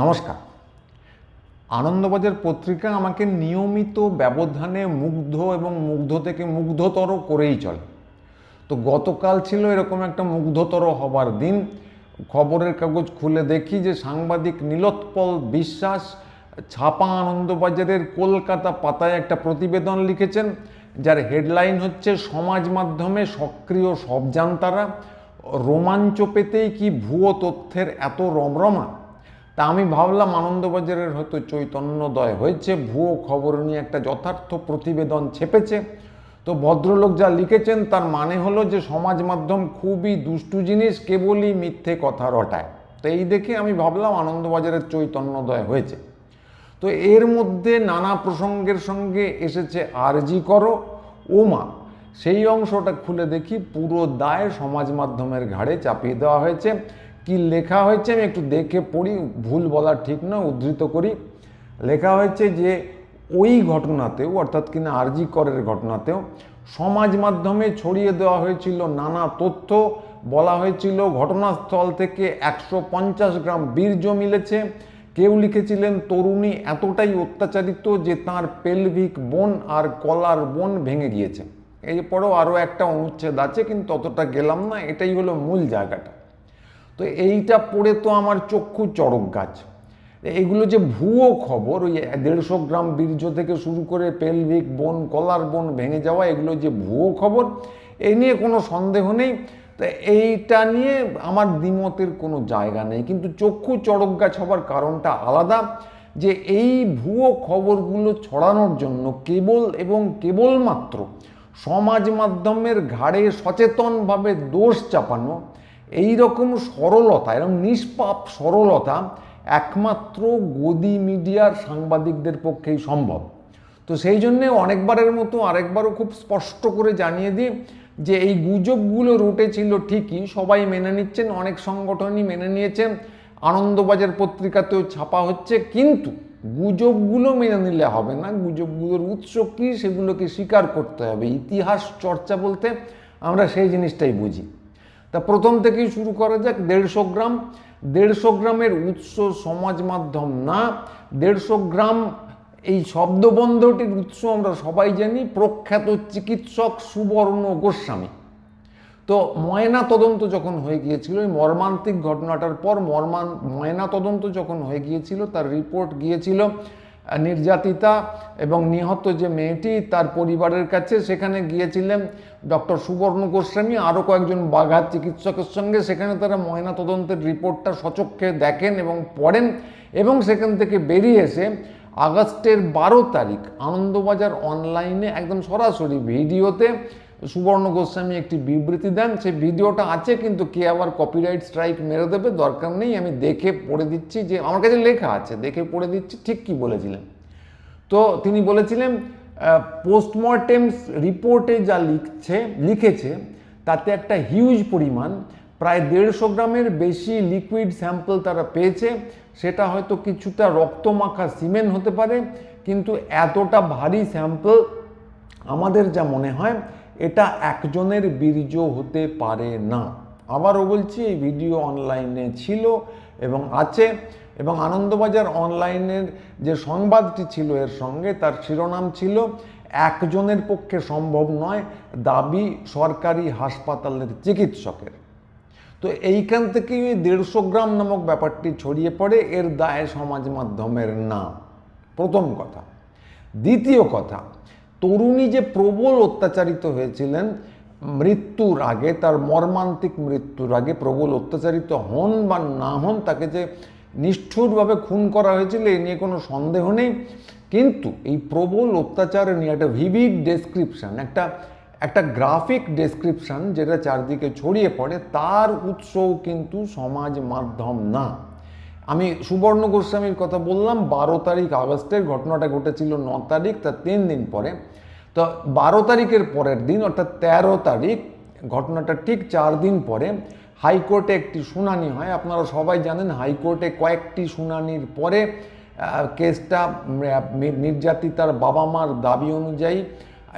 নমস্কার। আনন্দবাজার পত্রিকা আমাকে নিয়মিত ব্যবধানে মুগ্ধ এবং মুগ্ধ থেকে মুগ্ধতর করেই চলে। তো গতকাল ছিল এরকম একটা মুগ্ধতর হবার দিন। খবরের কাগজ খুলে দেখি যে সাংবাদিক নীলোৎপল বিশ্বাস ছাপা আনন্দবাজারের কলকাতা পাতায় একটা প্রতিবেদন লিখেছেন, যার হেডলাইন হচ্ছে, সমাজ মাধ্যমে সক্রিয় সব জানতারা, রোমাঞ্চ পেতেই কি ভুয়ো তথ্যের এত রমরমা? তা আমি ভাবলাম আনন্দবাজারের হয়তো চৈতন্যদয় হয়েছে, ভুয়ো খবর নিয়ে একটা যথার্থ প্রতিবেদন ছেপেছে। তো ভদ্রলোক যা লিখেছেন তার মানে হলো যে সমাজ মাধ্যম খুবই দুষ্টু জিনিস, কেবলই মিথ্যে কথা রটায় তো এই দেখে আমি ভাবলাম আনন্দবাজারের চৈতন্যদয় হয়েছে। তো এর মধ্যে নানা প্রসঙ্গের সঙ্গে এসেছে আরজি করো, ওমা। সেই অংশটা খুলে দেখি, পুরো দায় সমাজ মাধ্যমের ঘাড়ে চাপিয়ে দেওয়া হয়েছে। কি লেখা হয়েছে আমি একটু দেখে পড়ি, ভুল বলা ঠিক নয়, উদ্ধৃত করি। লেখা হয়েছে যে, ওই ঘটনাতেও, অর্থাৎ কিনা আরজি করের ঘটনাতেও, সমাজ মাধ্যমে ছড়িয়ে দেওয়া হয়েছিল নানা তথ্য, বলা হয়েছিল ঘটনাস্থল থেকে একশো পঞ্চাশ গ্রাম বীর্য মিলেছে কেউ লিখেছিলেন, তরুণী এতটাই অত্যাচারিত যে তার পেলভিক বোন আর কলার বোন ভেঙে গিয়েছে। এরপরেও আরও একটা অনুচ্ছেদ আছে, কিন্তু অতটা গেলাম না, এটাই হলো মূল জায়গাটা। তো এইটা পড়ে তো আমার চক্ষু চড়ক গাছ। এগুলো যে ভুয়ো খবর, ওই দেড়শো গ্রাম বীর্য থেকে শুরু করে পেলভিক বোন কলার বোন ভেঙে যাওয়া, এগুলো যে ভুয়ো খবর এই নিয়ে কোনো সন্দেহ নেই। তো এইটা নিয়ে আমার দ্বিমতের কোনো জায়গা নেই। কিন্তু চক্ষু চড়ক গাছ হবার কারণটা আলাদা, যে এই ভুয়ো খবরগুলো ছড়ানোর জন্য কেবল এবং কেবলমাত্র সমাজ মাধ্যমের ঘাড়ে সচেতনভাবে দোষ চাপানো এই রকম সরলতা, এরকম নিষ্পাপ সরলতা একমাত্র গদি মিডিয়ার সাংবাদিকদের পক্ষেই সম্ভব। তো সেই জন্যে অনেকবারের মতো আরেকবারও খুব স্পষ্ট করে জানিয়ে দিই যে এই গুজবগুলো রুটে ছিল ঠিকই, সবাই মেনে নিচ্ছেন, অনেক সংগঠনই মেনে নিয়েছেন আনন্দবাজার পত্রিকাতেও ছাপা হচ্ছে, কিন্তু গুজবগুলো মেনে নিলে হবে না, গুজবগুলোর উৎস কী সেগুলোকে স্বীকার করতে হবে। ইতিহাস চর্চা বলতে আমরা সেই জিনিসটাই বুঝি। তা প্রথম থেকেই শুরু করা যাক, দেড়শো গ্রাম। দেড়শো গ্রামের উৎস সমাজ মাধ্যম না, দেড়শো গ্রাম এই শব্দবন্ধটির উৎস আমরা সবাই জানি, প্রখ্যাত চিকিৎসক সুবর্ণ গোস্বামী। তো ময়না তদন্ত যখন হয়ে গিয়েছিল ওই মর্মান্তিক ঘটনাটার পর মর্মান, ময়না তদন্ত যখন হয়ে গিয়েছিল, তার রিপোর্ট গিয়েছিল নির্যাতিতা এবং নিহত যে মেয়েটি তার পরিবারের কাছে, সেখানে গিয়েছিলেন ডক্টর সুবর্ণ গোস্বামী আরও কয়েকজন বাঘাত চিকিৎসকের সঙ্গে, সেখানে তারা ময়না তদন্তের রিপোর্টটা সচক্ষে দেখেন এবং পড়েন এবং সেখান থেকে বেরিয়ে এসে আগস্টের বারো তারিখ আনন্দবাজার অনলাইনে একদম সরাসরি ভিডিওতে সুবর্ণ গোস্বামী একটি বিবৃতি দেন। সেই ভিডিওটা আছে, কিন্তু কে আবার কপিরাইট স্ট্রাইক মেরে দেবে দরকার নেই। আমি দেখে পড়ে দিচ্ছি যে, আমার কাছে লেখা আছে, দেখে পড়ে দিচ্ছি, ঠিক কি বলেছিলেন? তো তিনি বলেছিলেন পোস্টমর্টেমস রিপোর্টে যা লিখছে, লিখেছে, তাতে একটা হিউজ পরিমাণ, প্রায় দেড়শো গ্রামের বেশি লিকুইড স্যাম্পল তারা পেয়েছে। সেটা হয়তো কিছুটা রক্তমাখা সিমেন্ট হতে পারে, কিন্তু এতটা ভারী স্যাম্পল আমাদের যা মনে হয়, এটা একজনের বীর্য হতে পারে না। আবারও বলছি, এই ভিডিও অনলাইনে ছিল এবং আছে। এবং আনন্দবাজার অনলাইনের যে সংবাদটি ছিল এর সঙ্গে তার শিরোনাম ছিল, একজনের পক্ষে সম্ভব নয় দাবি সরকারি হাসপাতালের চিকিৎসকের। তো এইখান থেকেই ওই দেড়শো গ্রাম নামক ব্যাপারটি ছড়িয়ে পড়ে, এর দায় সমাজ মাধ্যমের না। প্রথম কথা। দ্বিতীয় কথা, তরুণী যে প্রবল অত্যাচারিত হয়েছিলেন, মৃত্যুর আগে, তার মর্মান্তিক মৃত্যুর আগে প্রবল অত্যাচারিত হন বা না হন, তাকে যে নিষ্ঠুরভাবে খুন করা হয়েছিল, এ নিয়ে কোনো সন্দেহ নেই। কিন্তু এই প্রবল অত্যাচার নিয়ে একটা ভিভিড ডেসক্রিপশান, একটা একটা গ্রাফিক ডেসক্রিপশান যেটা চারদিকে ছড়িয়ে পড়ে, তার উৎসও কিন্তু সমাজ মাধ্যম না। আমি সুবর্ণ গোস্বামীর কথা বললাম, বারো তারিখ আগস্টের ঘটনাটা ঘটেছিল ন তারিখ তার তিন দিন পরে। তো বারো তারিখের পরের দিন, অর্থাৎ তেরো তারিখ, ঘটনাটা ঠিক চার দিন পরে হাইকোর্টে একটি শুনানি হয়। আপনারা সবাই জানেন হাইকোর্টে কয়েকটি শুনানির পরে কেসটা নির্যাতিতার বাবা মার দাবি অনুযায়ী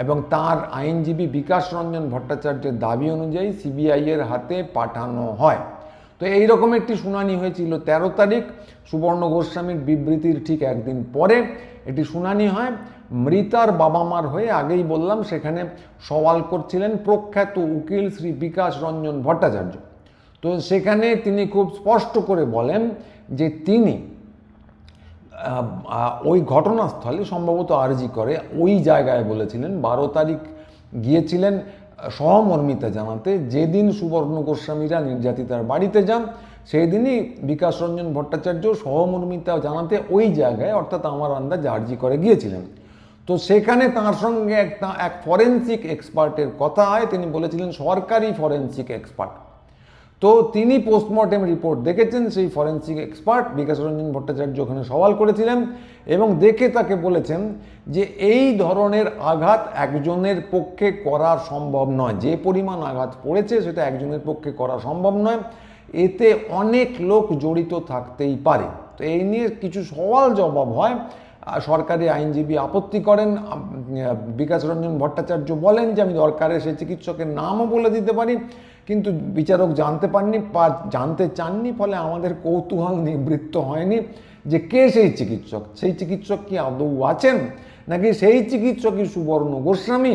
এবং তার আইনজীবী বিকাশ রঞ্জন ভট্টাচার্যের দাবি অনুযায়ী সিবিআইয়ের হাতে পাঠানো হয়। তো এইরকম একটি শুনানি হয়েছিল তেরো তারিখ। সুবর্ণ গোস্বামীর বিবৃতির ঠিক একদিন পরে এটি শুনানি হয়। মৃতার বাবা মার হয়ে আগেই বললাম, সেখানে সওয়াল করছিলেন প্রখ্যাত উকিল শ্রী বিকাশ রঞ্জন ভট্টাচার্য। তো সেখানে তিনি খুব স্পষ্ট করে বলেন যে তিনি ওই ঘটনাস্থলে সম্ভবত আরজি করে ওই জায়গায় বলেছিলেন, বারো তারিখ গিয়েছিলেন সহমর্মিতা জানাতে, যেদিন সুবর্ণ গোস্বামীরা নির্যাতিতার বাড়িতে যান সেই দিনই বিকাশ রঞ্জন ভট্টাচার্য সহমর্মিতা জানাতে ওই জায়গায় অর্থাৎ আমার আন্দাজ আরজি করে গিয়েছিলেন। তো সেখানে তার সঙ্গে এক এক ফরেন্সিক এক্সপার্টের কথা হয়, তিনি বলেছিলেন, সরকারি ফরেন্সিক এক্সপার্ট তো তিনি পোস্টমর্টেম রিপোর্ট দেখেছেন, সেই ফরেন্সিক এক্সপার্ট বিকাশ রঞ্জন ভট্টাচার্য ওখানে সওয়াল করেছিলেন এবং দেখে তাকে বলেছেন যে এই ধরনের আঘাত একজনের পক্ষে করা সম্ভব নয়। যে পরিমাণ আঘাত পড়েছে সেটা একজনের পক্ষে করা সম্ভব নয়। এতে অনেক লোক জড়িত থাকতেই পারে। তো এই নিয়ে কিছু সওয়াল জবাব হয়। সরকারি আইনজীবী আপত্তি করেন। বিকাশ রঞ্জন ভট্টাচার্য বলেন যে, আমি দরকারে সেই চিকিৎসকের নামও বলে দিতে পারি। কিন্তু বিচারক জানতে পাননি বা জানতে চাননি, ফলে আমাদের কৌতূহল নিবৃত্ত হয়নি যে কে সেই চিকিৎসক? সেই চিকিৎসক কি আদৌ আছেন? নাকি সেই চিকিৎসকই সুবর্ণ গোস্বামী?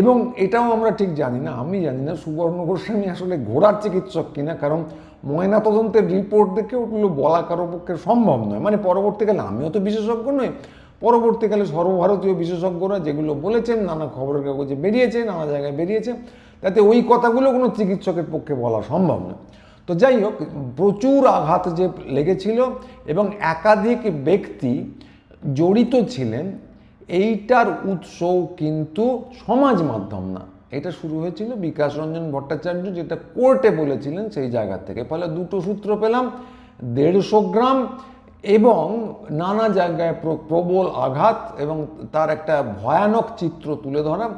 এবং এটাও আমরা ঠিক জানি না, আমি জানি না সুবর্ণ গোস্বামী আসলে ঘোড়ার চিকিৎসক কিনা, কারণ ময়নাতদন্তের রিপোর্ট দেখে ওগুলো বলা কারও পক্ষে সম্ভব নয়। মানে পরবর্তীকালে আমিও তো বিশেষজ্ঞ নই, পরবর্তীকালে সর্বভারতীয় বিশেষজ্ঞরা যেগুলো বলেছেন, নানা খবরের কাগজে বেরিয়েছে, নানা জায়গায় বেরিয়েছে তাতে ওই কথাগুলো কোনো চিকিৎসকের পক্ষে বলা সম্ভব নয় তো যাই হোক, প্রচুর আঘাত যে লেগেছিল এবং একাধিক ব্যক্তি জড়িত ছিলেন, এইটার উৎসও কিন্তু সমাজ মাধ্যম না। এটা শুরু হয়েছিল বিকাশ রঞ্জন ভট্টাচার্য যেটা কোর্টে বলেছিলেন সেই জায়গা থেকে। ফলে দুটো সূত্র পেলাম, দেড়শো গ্রাম এবং নানা জায়গায় প্র- প্রবল আঘাত এবং তার একটা ভয়ানক চিত্র তুলে ধরা।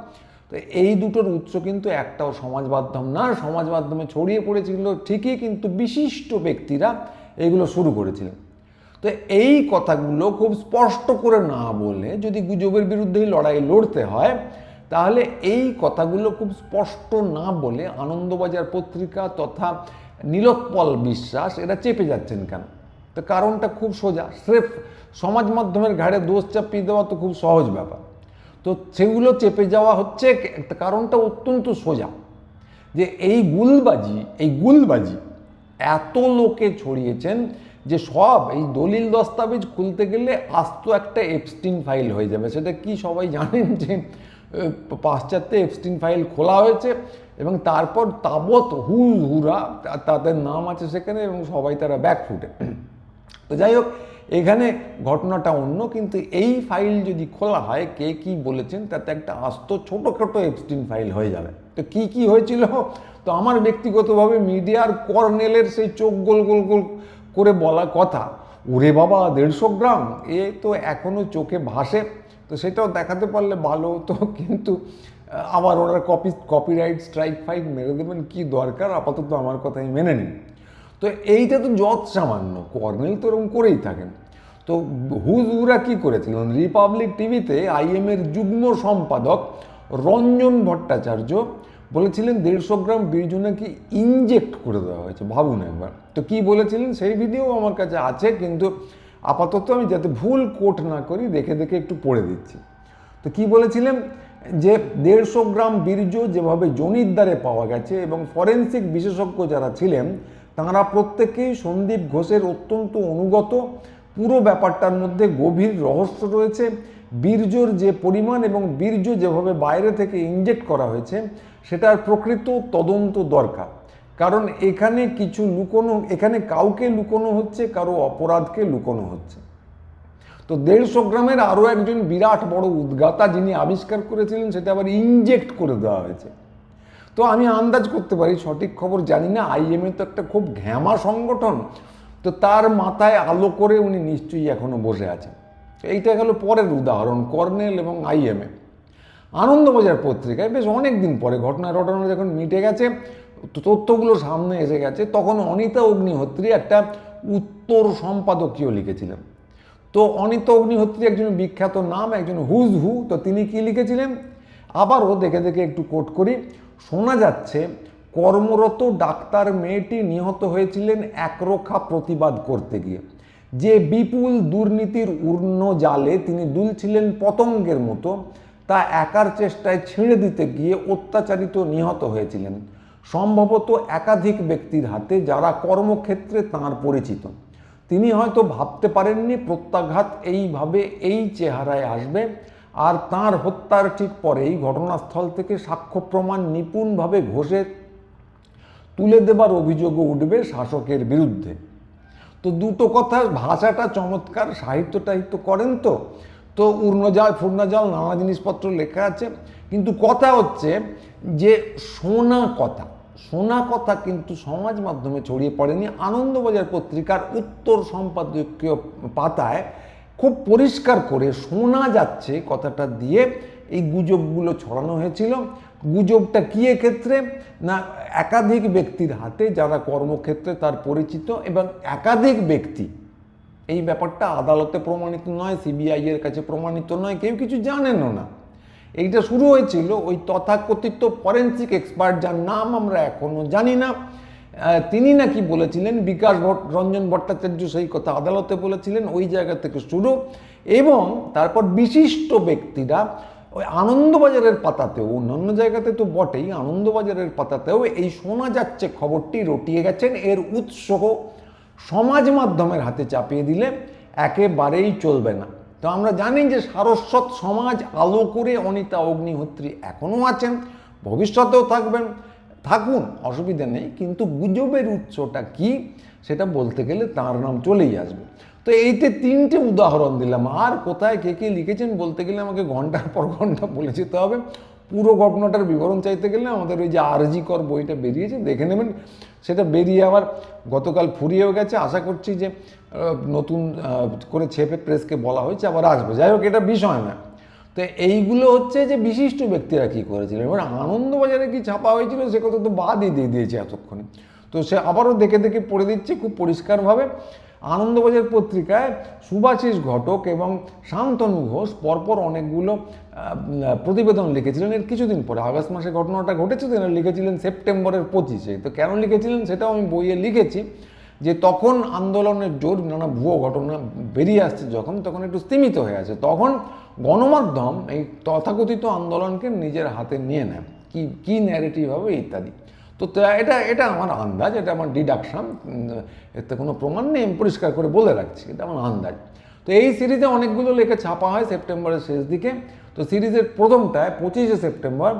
তো এই দুটোর উৎস কিন্তু একটাও সমাজ মাধ্যম না। সমাজ মাধ্যমে ছড়িয়ে পড়েছিল ঠিকই কিন্তু বিশিষ্ট ব্যক্তিরা এগুলো শুরু করেছিলেন। তো এই কথাগুলো খুব স্পষ্ট করে না বলে যদি গুজবের বিরুদ্ধেই লড়াই লড়তে হয়, তাহলে এই কথাগুলো খুব স্পষ্ট না বলে আনন্দবাজার পত্রিকা তথা নীলোৎপল বিশ্বাস এরা চেপে যাচ্ছেন কেন? তো কারণটা খুব সোজা। স্রেফ সমাজ মাধ্যমের ঘাড়ে দোষ চাপিয়ে দেওয়া তো খুব সহজ ব্যাপার। তো সেগুলো চেপে যাওয়া হচ্ছে কারণটা অত্যন্ত সোজা, যে এই গুলবাজি এই গুলবাজি এত লোকে ছড়িয়েছেন যে সব এই দলিল দস্তাবেজ খুলতে গেলে আস্ত একটা এপস্টিন ফাইল হয়ে যাবে। সেটা কি সবাই জানেন যে পাশ্চাত্যে এপস্টিন ফাইল খোলা হয়েছে এবং তারপর তাবৎ হু হুরা তাদের নাম আছে সেখানে এবং সবাই তারা ব্যাকফুটে তো যাই হোক এখানে ঘটনাটা অন্য, কিন্তু এই ফাইল যদি খোলা হয়, কে কি বলেছেন, তাতে একটা আস্ত ছোটোখাটো এপস্টিন ফাইল হয়ে যাবে। তো কি কি হয়েছিল? তো আমার ব্যক্তিগতভাবে মিডিয়ার কর্নেলের সেই চোখ গোল গোল গোল করে বলা কথা, ওরে বাবা, দেড়শো গ্রাম, এ তো এখনও চোখে ভাসে। তো সেটাও দেখাতে পারলে ভালো হতো, কিন্তু আবার ওরা কপি কপিরাইট স্ট্রাইক ফাইট মেরে দেবেন, কি দরকার? আপাতত আমার কথাই মেনে নিন। তো এইটা তো যত সামান্য কর্নেল তো এরকম করেই থাকেন। তো হুজুরা কি করেছিলেন রিপাবলিক টিভিতে আইএমের যুগ্ম সম্পাদক রঞ্জন ভট্টাচার্য বলেছিলেন দেড়শো গ্রাম বীর্য নাকি ইনজেক্ট করে দেওয়া হয়েছে। ভাবুন একবার। তো কি বলেছিলেন? সেই ভিডিও আমার কাছে আছে, কিন্তু আপাতত আমি যাতে ভুল কোট না করি, দেখে দেখে একটু পড়ে দিচ্ছি। তো কি বলেছিলেন? যে দেড়শো গ্রাম বীর্য যেভাবে জনির দ্বারে পাওয়া গেছে এবং ফরেন্সিক বিশেষজ্ঞ যারা ছিলেন, তাঁরা প্রত্যেকেই সন্দীপ ঘোষের অত্যন্ত অনুগত পুরো ব্যাপারটার মধ্যে গভীর রহস্য রয়েছে। বীর্যর যে পরিমাণ এবং বীর্য যেভাবে বাইরে থেকে ইনজেক্ট করা হয়েছে, সেটার প্রকৃত তদন্ত দরকার। কারণ এখানে কিছু লুকোনো, এখানে কাউকে লুকোনো হচ্ছে, কারও অপরাধকে লুকোনো হচ্ছে। তো দেড়শো গ্রামের আরও একজন বিরাট বড় উদ্গাতা যিনি আবিষ্কার করেছিলেন, সেটা আবার ইনজেক্ট করে দেওয়া হয়েছে। তো আমি আন্দাজ করতে পারি, সঠিক খবর জানি না। আইএমএ তো একটা খুব ঘ্যামা সংগঠন। তো তার মাথায় আলো করে উনি নিশ্চয়ই এখনও বসে আছেন। এইটা গেল পরের উদাহরণ, কর্নেল এবং আইএমএ আনন্দবাজার পত্রিকায় বেশ অনেক দিন পরে ঘটনা ঘটনা যখন মিটে গেছে তথ্যগুলো সামনে এসে গেছে, তখন অনিতা অগ্নিহোত্রী একটা উত্তর সম্পাদকীয় লিখেছিলেন। তো অনিতা অগ্নিহোত্রী একজন বিখ্যাত নাম, একজন হুজ হু, তো তিনি কি লিখেছিলেন? আবারও দেখে দেখে একটু কোট করি, শোনা যাচ্ছে কর্মরত ডাক্তার মেয়েটি নিহত হয়েছিলেন একরোখা প্রতিবাদ করতে গিয়ে। যে বিপুল দুর্নীতির উর্ণ জালে তিনি দুলছিলেন পতঙ্গের মতো, তা একার চেষ্টায় ছিঁড়ে দিতে গিয়ে অত্যাচারিত নিহত হয়েছিলেন। সম্ভবত একাধিক ব্যক্তির হাতে যারা কর্মক্ষেত্রে তাঁর পরিচিত। তিনি হয়তো ভাবতে পারেননি প্রত্যাঘাত এইভাবে এই চেহারায় আসবে, আর তার হত্যার ঠিক পরেই ঘটনাস্থল থেকে সাক্ষ্য প্রমাণ নিপুণভাবে ঘষে তুলে দেবার অভিযোগও উঠবে শাসকের বিরুদ্ধে। তো দুটো কথা, ভাষাটা চমৎকার সাহিত্য টাহিত্য করেন তো। তো উর্ণজাল, ফুর্ণজাল, নানা জিনিসপত্র লেখা আছে। কিন্তু কথা হচ্ছে যে শোনা কথা শোনা কথা কিন্তু সমাজ মাধ্যমে ছড়িয়ে পড়েনি। আনন্দবাজার পত্রিকার উত্তর সম্পাদকীয় পাতায় খুব পরিষ্কার করে শোনা যাচ্ছে কথাটা দিয়ে এই গুজবগুলো ছড়ানো হয়েছিল। গুজবটা কি ক্ষেত্রে না, একাধিক ব্যক্তির হাতে যারা কর্মক্ষেত্রে তার পরিচিত এবং একাধিক ব্যক্তি, এই ব্যাপারটা আদালতে প্রমাণিত নয়, সিবিআই এর কাছে প্রমাণিত নয়, কেউ কিছু জানেনও না। এইটা শুরু হয়েছিল ওই তথাকথিত ফরেন্সিক এক্সপার্ট যার নাম আমরা এখনও জানি না। তিনি নাকি বলেছিলেন, বিকাশ রঞ্জন ভট্টাচার্য সেই কথা আদালতে বলেছিলেন, ওই জায়গা থেকে শুরু। এবং তারপর বিশিষ্ট ব্যক্তিরা ওই আনন্দবাজারের পাতাতেও অন্যান্য জায়গাতে তো বটেই, আনন্দবাজারের পাতাতেও এই শোনা যাচ্ছে খবরটি রটিয়ে গেছেন। এর উৎস সমাজ মাধ্যমের হাতে চাপিয়ে দিলে একেবারেই চলবে না। তো আমরা জানি যে সারস্বত সমাজ আলো করে অনিতা অগ্নিহোত্রী এখনও আছেন, ভবিষ্যতেও থাকবেন। থাকুন, অসুবিধা নেই, কিন্তু গুজবের উৎসটা কি, সেটা বলতে গেলে তার নাম চলেই আসবে। তো এইতে তিনটে উদাহরণ দিলাম। আর কোথায় কে কে লিখেছেন বলতে গেলে আমাকে ঘণ্টার পর ঘণ্টা বলে যেতে হবে। পুরো ঘটনাটার বিবরণ চাইতে গেলে আমাদের ওই যে আরজি কর বইটা বেরিয়েছে, দেখে নেবেন। সেটা বেরিয়ে আবার গতকাল ফুরিয়েও গেছে। আশা করছি যে নতুন করে ছেপে প্রেসকে বলা হয়েছে, আবার আসবে। যাই হোক, এটা বিষয় না। তো এইগুলো হচ্ছে যে বিশিষ্ট ব্যক্তিরা কী করেছিলেন? এবার আনন্দবাজারে কি ছাপা হয়েছিল সে কথা তো বাদই দিয়ে দিয়েছে এতক্ষণে। তো সে আবারও দেখে দেখে পড়ে দিচ্ছে খুব পরিষ্কারভাবে। আনন্দবাজার পত্রিকায় সুভাষিস ঘটক এবং শান্তনু ঘোষ পরপর অনেকগুলো প্রতিবেদন লিখেছিলেন। এর কিছুদিন পরে, আগস্ট মাসে ঘটনাটা ঘটেছে তো এরা লিখেছিলেন সেপ্টেম্বরের পঁচিশে। তো কেন লিখেছিলেন সেটাও আমি বইয়ে লিখেছি যে তখন আন্দোলনের জোর নানা ভুয়ো ঘটনা বেরিয়ে আসছে যখন, তখন একটু স্তীমিত হয়ে আছে। তখন গণমাধ্যম এই তথাকথিত আন্দোলনকে নিজের হাতে নিয়ে নেয়। কি, কী ন্যারেটিভ হবে ইত্যাদি। তো এটা এটা আমার আন্দাজ, এটা আমার ডিডাকশন এতে কোনো প্রমাণ নেই, আমি পরিষ্কার করে বলে রাখছি, এটা আমার আন্দাজ। তো এই সিরিজে অনেকগুলো লেখা ছাপা হয় সেপ্টেম্বরের শেষ দিকে। তো সিরিজের প্রথমটায় পঁচিশে সেপ্টেম্বর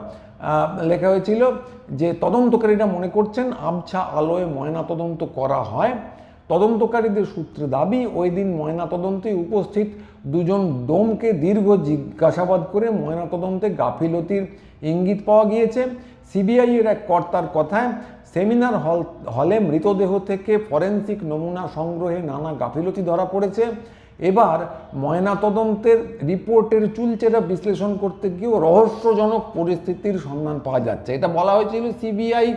লেখা হয়েছিল যে তদন্তকারীরা মনে করছেন আবছা আলোয় ময়না তদন্ত করা হয়। তদন্তকারীদের সূত্রে দাবি, ওই দিন ময়নাতদন্তে উপস্থিত দুজন ডোমকে দীর্ঘ জিজ্ঞাসাবাদ করে ময়নাতদন্তে গাফিলতির ইঙ্গিত পাওয়া গিয়েছে। সিবিআইয়ের এক কর্তার কথায়, সেমিনার হল, হলে মৃতদেহ থেকে ফরেনসিক নমুনা সংগ্রহে নানা গাফিলতি ধরা পড়েছে। এবার ময়নাতদন্তের রিপোর্টের চুলচেরা বিশ্লেষণ করতে গিয়েও রহস্যজনক পরিস্থিতির সন্ধান পাওয়া যাচ্ছে। এটা বলা হয়েছিল সিবিআই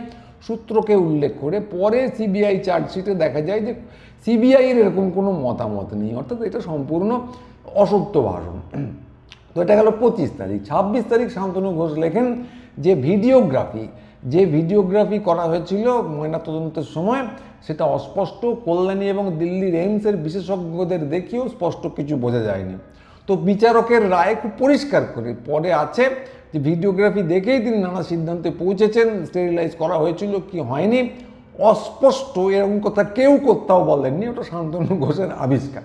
সূত্রকে উল্লেখ করে পরে সিবিআই চার্জশিটে দেখা যায় যে সিবিআইয়ের এরকম কোনো মতামত নেই। অর্থাৎ এটা সম্পূর্ণ অসত্য ভাষণ। তো এটা গেল পঁচিশ তারিখ। ছাব্বিশ তারিখ শান্তনু ঘোষ লেখেন যে ভিডিওগ্রাফি যে ভিডিওগ্রাফি করা হয়েছিল ময়নাতদন্তের সময়, সেটা অস্পষ্ট। কল্যাণী এবং দিল্লির এইমসের বিশেষজ্ঞদের দেখিয়েও স্পষ্ট কিছু বোঝা যায়নি। তো বিচারকের রায় খুব পরিষ্কার করে, পরে আছে যে ভিডিওগ্রাফি দেখেই তিনি নানা সিদ্ধান্তে পৌঁছেছেন স্টেরিলাইজ করা হয়েছিল, কি হয়নি? অস্পষ্ট এরকম কথা কেউ কোথাও বলেননি, ওটা শান্তনু ঘোষের আবিষ্কার।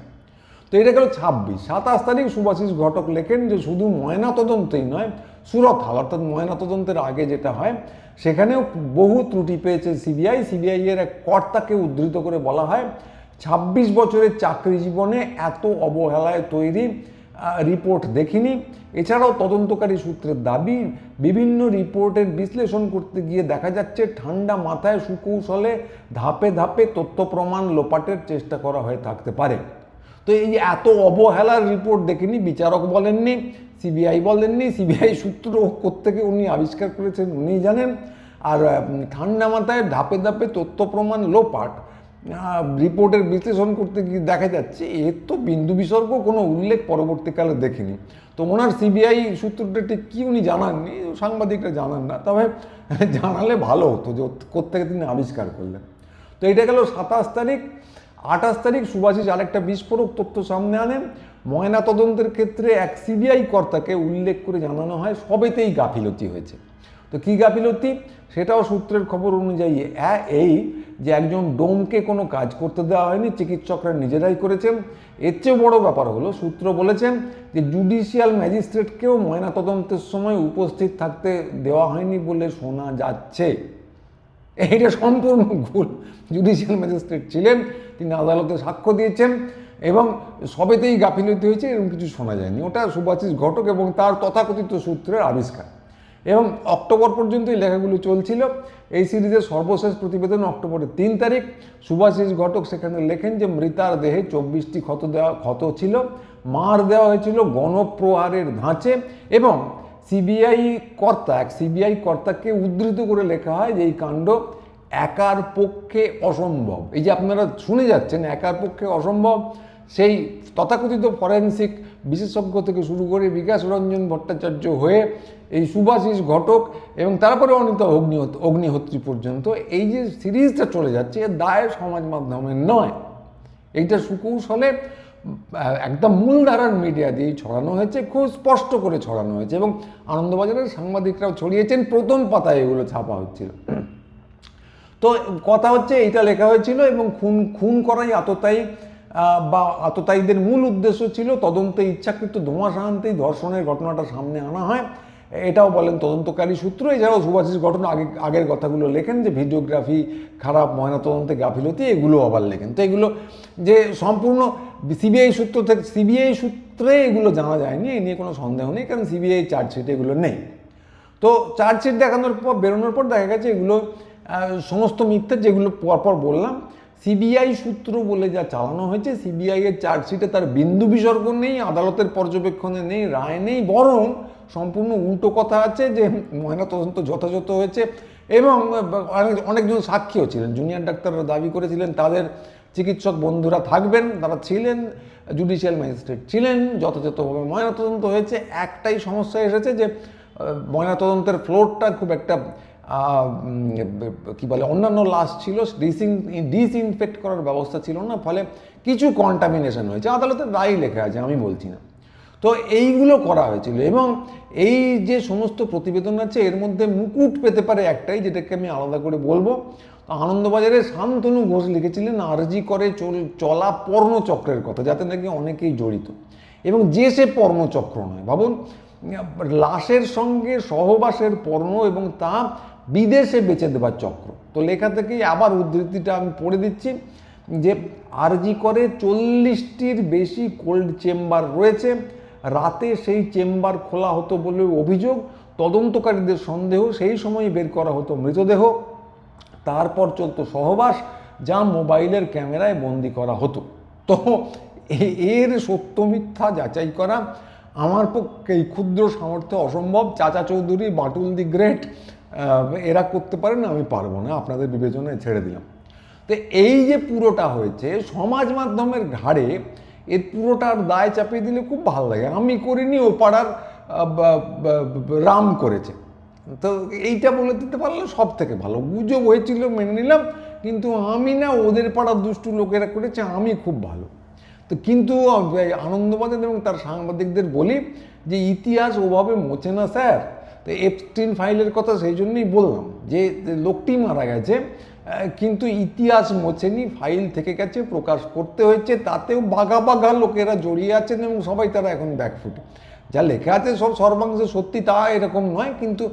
তো এটা গেল ছাব্বিশ। সাতাশ তারিখ সুভাষিস ঘটক লেখেন যে শুধু ময়না তদন্তই নয়, সুরত হাল, অর্থাৎ ময়না তদন্তের আগে যেটা হয়, সেখানেও বহু ত্রুটি পেয়েছে সিবিআই। সিবিআই এর এক কর্তাকে উদ্ধৃত করে বলা হয়, ছাব্বিশ বছরের চাকরি জীবনে এত অবহেলায় তৈরি রিপোর্ট দেখিনি। এছাড়াও তদন্তকারী সূত্রের দাবি, বিভিন্ন রিপোর্টের বিশ্লেষণ করতে গিয়ে দেখা যাচ্ছে, ঠান্ডা মাথায় সুকৌশলে ধাপে ধাপে তথ্য প্রমাণ লোপাটের চেষ্টা করা হয়ে থাকতে পারে। তো এই এত অবহেলার রিপোর্ট দেখেনি, বিচারক বলেননি সিবিআই বলেননি সিবিআই সূত্র কোত্থেকে উনি আবিষ্কার করেছেন উনিই জানেন। আর ঠান্ডা মাথায় ধাপে ধাপে তথ্য প্রমাণ লোপাট রিপোর্টের বিশ্লেষণ করতে গিয়ে দেখা যাচ্ছে, এর তো বিন্দু বিসর্গ কোনো উল্লেখ পরবর্তীকালে দেখিনি। তো ওনার সিবিআই সূত্রটা ঠিক কী উনি জানাননি, সাংবাদিকরা জানান না, তবে জানালে ভালো হতো যে কোথেকে তিনি আবিষ্কার করলেন। তো এটা গেল সাতাশ তারিখ, আঠাশ তারিখ সুভাষিস আরেকটা বিস্ফোরক তথ্য সামনে আনেন ময়না তদন্তের ক্ষেত্রে এক সিবিআই কর্তাকে উল্লেখ করে জানানো হয়, সবেতেই গাফিলতি হয়েছে। তো কী গাফিলতি? সেটাও সূত্রের খবর অনুযায়ী এই যে একজন ডোমকে কোনো কাজ করতে দেওয়া হয়নি, চিকিৎসকরা নিজেরাই করেছেন। এর চেয়েও বড় ব্যাপার হলো, সূত্র বলেছেন যে জুডিশিয়াল ম্যাজিস্ট্রেটকেও ময়নাতদন্তের সময় উপস্থিত থাকতে দেওয়া হয়নি বলে শোনা যাচ্ছে। এইটা সম্পূর্ণ ভুল। জুডিশিয়াল ম্যাজিস্ট্রেট ছিলেন, তিনি আদালতে সাক্ষ্য দিয়েছেন এবং সবেতেই গাফিলতি হয়েছে এরকম কিছু শোনা যায়নি। ওটা সুভাষিস ঘটক এবং তার তথাকথিত সূত্রের আবিষ্কার। এবং অক্টোবর পর্যন্ত এই লেখাগুলো চলছিল। এই সিরিজের সর্বশেষ প্রতিবেদন অক্টোবরের তিন তারিখ। সুভাষিস ঘটক সেখানে লেখেন যে, মৃতার দেহে চব্বিশটি ক্ষত দেওয়া, ক্ষত ছিল। মার দেওয়া হয়েছিল গণপ্রহারের ধাঁচে। এবং সিবিআই কর্তা, এক সিবিআই কর্তাকে উদ্ধৃত করে লেখা হয় যে, এই কাণ্ড একার পক্ষে অসম্ভব। এই যে আপনারা শুনে যাচ্ছেন, একার পক্ষে অসম্ভব। সেই তথাকথিত ফরেন্সিক বিশেষজ্ঞ থেকে শুরু করে বিকাশ রঞ্জন ভট্টাচার্য হয়ে এই সুভাষিস ঘটক এবং তারপরে অনিতা অগ্নি অগ্নিহোত্রী পর্যন্ত এই যে সিরিজটা চলে যাচ্ছে এর দায় সমাজ মাধ্যমের নয়। এইটা সুকৌশলে একদম মূলধারার মিডিয়া দিয়েই ছড়ানো হয়েছে, খুব স্পষ্ট করে ছড়ানো হয়েছে এবং আনন্দবাজারের সাংবাদিকরাও ছড়িয়েছেন, প্রথম পাতায় এগুলো ছাপা হচ্ছিল। তো কথা হচ্ছে, এইটা লেখা হয়েছিল এবং খুন খুন করাই আততায়ী বা আততায়ীদের মূল উদ্দেশ্য ছিল তদন্তে ইচ্ছাকৃত ধোঁয়াশা আনতেই ধর্ষণের ঘটনাটা সামনে আনা হয়। এটাও বলেন তদন্তকারী সূত্র। এছাড়াও সুভাষিস ঘটনা আগে, আগের কথাগুলো লেখেন যে ভিডিওগ্রাফি, খারাপ ময়নাতদন্তে গাফিলতি এগুলো আবার লেখেন। তো এগুলো যে সম্পূর্ণ সিবিআই সূত্র থেকে, সিবিআই সূত্রে এগুলো জানা যায়নি, এ নিয়ে কোনো সন্দেহ নেই, কারণ সিবিআই চার্জশিটে এগুলো নেই। তো চার্জশিট দেখানোর পর, বেরোনোর পর দেখা গেছে এগুলো সমস্ত মিথ্যে যেগুলো পরপর বললাম সিবিআই সূত্র বলে যা চালানো হয়েছে, সিবিআই এর চার্জশিটে তার বিন্দু বিসর্গ নেই, আদালতের পর্যবেক্ষণে নেই, রায় নেই, বরং সম্পূর্ণ উল্টো কথা আছে যে ময়নাতদন্ত যথাযথ হয়েছে এবং অনেকজন সাক্ষীও ছিলেন। জুনিয়র ডাক্তাররা দাবি করেছিলেন তাদের চিকিৎসক বন্ধুরা থাকবেন, তারা ছিলেন, জুডিশিয়াল ম্যাজিস্ট্রেট ছিলেন, যথাযথভাবে ময়নাতদন্ত হয়েছে। একটাই সমস্যা এসেছে যে ময়নাতদন্তের ফ্লোরটা খুব একটা কি বলে, অন্যান্য লাশ ছিল ডিসিং ডিসইনফেক্ট করার ব্যবস্থা ছিল না, ফলে কিছু কন্টামিনেশন হয়েছে। আদালতের রায় লেখা আছে, আমি বলছি না। তো এইগুলো করা হয়েছিল এবং এই যে সমস্ত প্রতিবেদন আছে, এর মধ্যে মুকুট পেতে পারে একটাই, যেটাকে আমি আলাদা করে বলব। তো আনন্দবাজারে শান্তনু ঘোষ লিখেছিলেন, আরজি করে চল, চলা পর্ণচক্রের কথা, যাতে নাকি অনেকেই জড়িত। এবং যে সে পর্ণচক্র নয়, ভাবুন, লাশের সঙ্গে সহবাসের পর্ণ এবং তা বিদেশে বেচে দেবার চক্র। তো লেখা থেকেই আবার উদ্ধৃতিটা আমি পড়ে দিচ্ছি যে আরজি করে চল্লিশটির বেশি কোল্ড চেম্বার রয়েছে। রাতে সেই চেম্বার খোলা হতো বলে অভিযোগ, তদন্তকারীদের সন্দেহ, সেই সময় বের করা হতো মৃতদেহ। তারপর চলতো সহবাস, যা মোবাইলের ক্যামেরায় বন্দি করা হতো। তো এর সত্য মিথ্যা যাচাই করা আমার পক্ষে এই ক্ষুদ্র সামর্থ্য অসম্ভব। চাচা চৌধুরী, বাটুল দি গ্রেট এরা করতে পারে না, আমি পারব না, আপনাদের বিবেচনায় ছেড়ে দিলাম। তো এই যে পুরোটা হয়েছে, সমাজ মাধ্যমের ঘাড়ে এর পুরোটার দায় চাপিয়ে দিলে খুব ভালো লাগে। আমি করিনি, ও পাড়ার রাম করেছে। তো এইটা বলে দিতে পারলে সব থেকে ভালো। গুজব হয়েছিল, মেনে নিলাম, কিন্তু আমি না, ওদের পাড়ার দুষ্টু লোকেরা করেছে, আমি খুব ভালো। তো কিন্তু আনন্দবাজার এবং তার সাংবাদিকদের বলি যে, ইতিহাস ওভাবে মোছে না, স্যার। তো এপস্টিন ফাইলের কথা সেই জন্যই বললাম যে, লোকটি মারা গেছে কিন্তু ইতিহাস মোছেনি ফাইল থেকে গেছে, প্রকাশ করতে হয়েছে, তাতেও বাঘা বাঘা লোকেরা জড়িয়ে আছেন এবং সবাই তারা এখন ব্যাকফুটে যা লেখা আছে সব সর্বাংশে সত্যি তা এরকম নয়, কিন্তু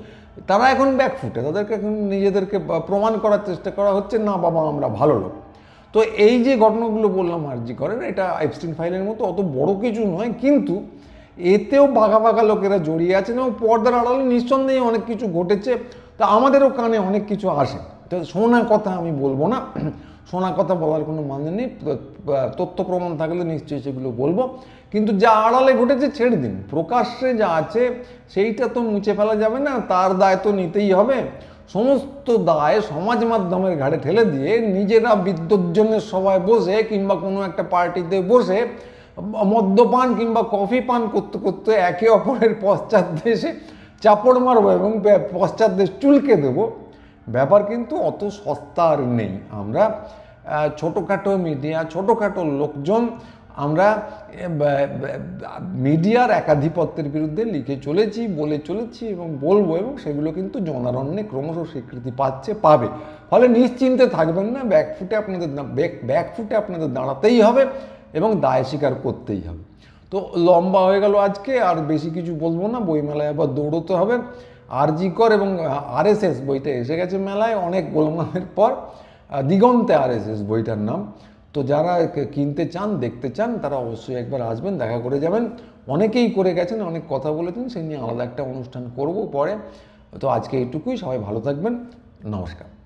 তারা এখন ব্যাকফুটে তাদেরকে এখন নিজেদেরকে প্রমাণ করার চেষ্টা করা হচ্ছে, না বাবা আমরা ভালো লোক। তো এই যে ঘটনাগুলো বললাম আর্জি করেন, এটা এপস্টিন ফাইলের মতো অত বড় কিছু নয়, কিন্তু এতেও বাঘা বাঘা লোকেরা জড়িয়ে আছেন এবং পর্দার আড়ালে নিঃসন্দেহে অনেক কিছু ঘটেছে। তা আমাদেরও কানে অনেক কিছু আসে। তো শোনা কথা আমি বলব না। শোনা কথা বলার কোনো মানে নেই। তথ্য প্রমাণ থাকলে নিশ্চয়ই সেগুলো বলব। কিন্তু যা আড়ালে ঘটেছে ছেড়ে দিন। প্রকাশ্যে যা আছে, সেইটা তো মুছে ফেলা যাবে না। তার দায় তো নিতেই হবে। সমস্ত দায় সমাজ মাধ্যমের ঘাড়ে ঠেলে দিয়ে নিজেরা বিদ্যুৎজনের সভায় বসে কিংবা কোনো একটা পার্টিতে বসে মদ্যপান কিংবা কফি পান করতে করতে একে অপরের পশ্চাৎ দেশে চাপড় মারবো এবং পশ্চাৎ দেশ চুলকে দেবো। ব্যাপার কিন্তু অত সস্তা আর নেই। আমরা ছোটোখাটো মিডিয়া, ছোটোখাটো লোকজন আমরা মিডিয়ার একাধিপত্যের বিরুদ্ধে লিখে চলেছি, বলে চলেছি এবং বলব এবং সেগুলো কিন্তু জনারণ্যে ক্রমশ স্বীকৃতি পাচ্ছে, পাবে। ফলে নিশ্চিন্তে থাকবেন না, ব্যাকফুটে আপনাদের ব্যাক- ব্যাকফুটে আপনাদের দাঁড়াতেই হবে। এবং দায় স্বীকার করতেই হবে। তো লম্বা হয়ে গেল আজকে, আর বেশি কিছু বলব না। বইমেলায় আবার দৌড়তে হবে। আরজিকর এবং আরএসএস বইটা এসে গেছে মেলায়। অনেক গোলমালের পর দিগন্তে আরএসএস বইটার নাম। তো যারা কিনতে চান, দেখতে চান, তারা অবশ্যই একবার আসবেন, দেখা করে যাবেন। অনেকেই করে গেছেন, অনেক কথা বলেছেন, সেই নিয়ে আলাদা একটা অনুষ্ঠান করব পরে। তো আজকে এইটুকুই। সবাই ভালো থাকবেন। নমস্কার।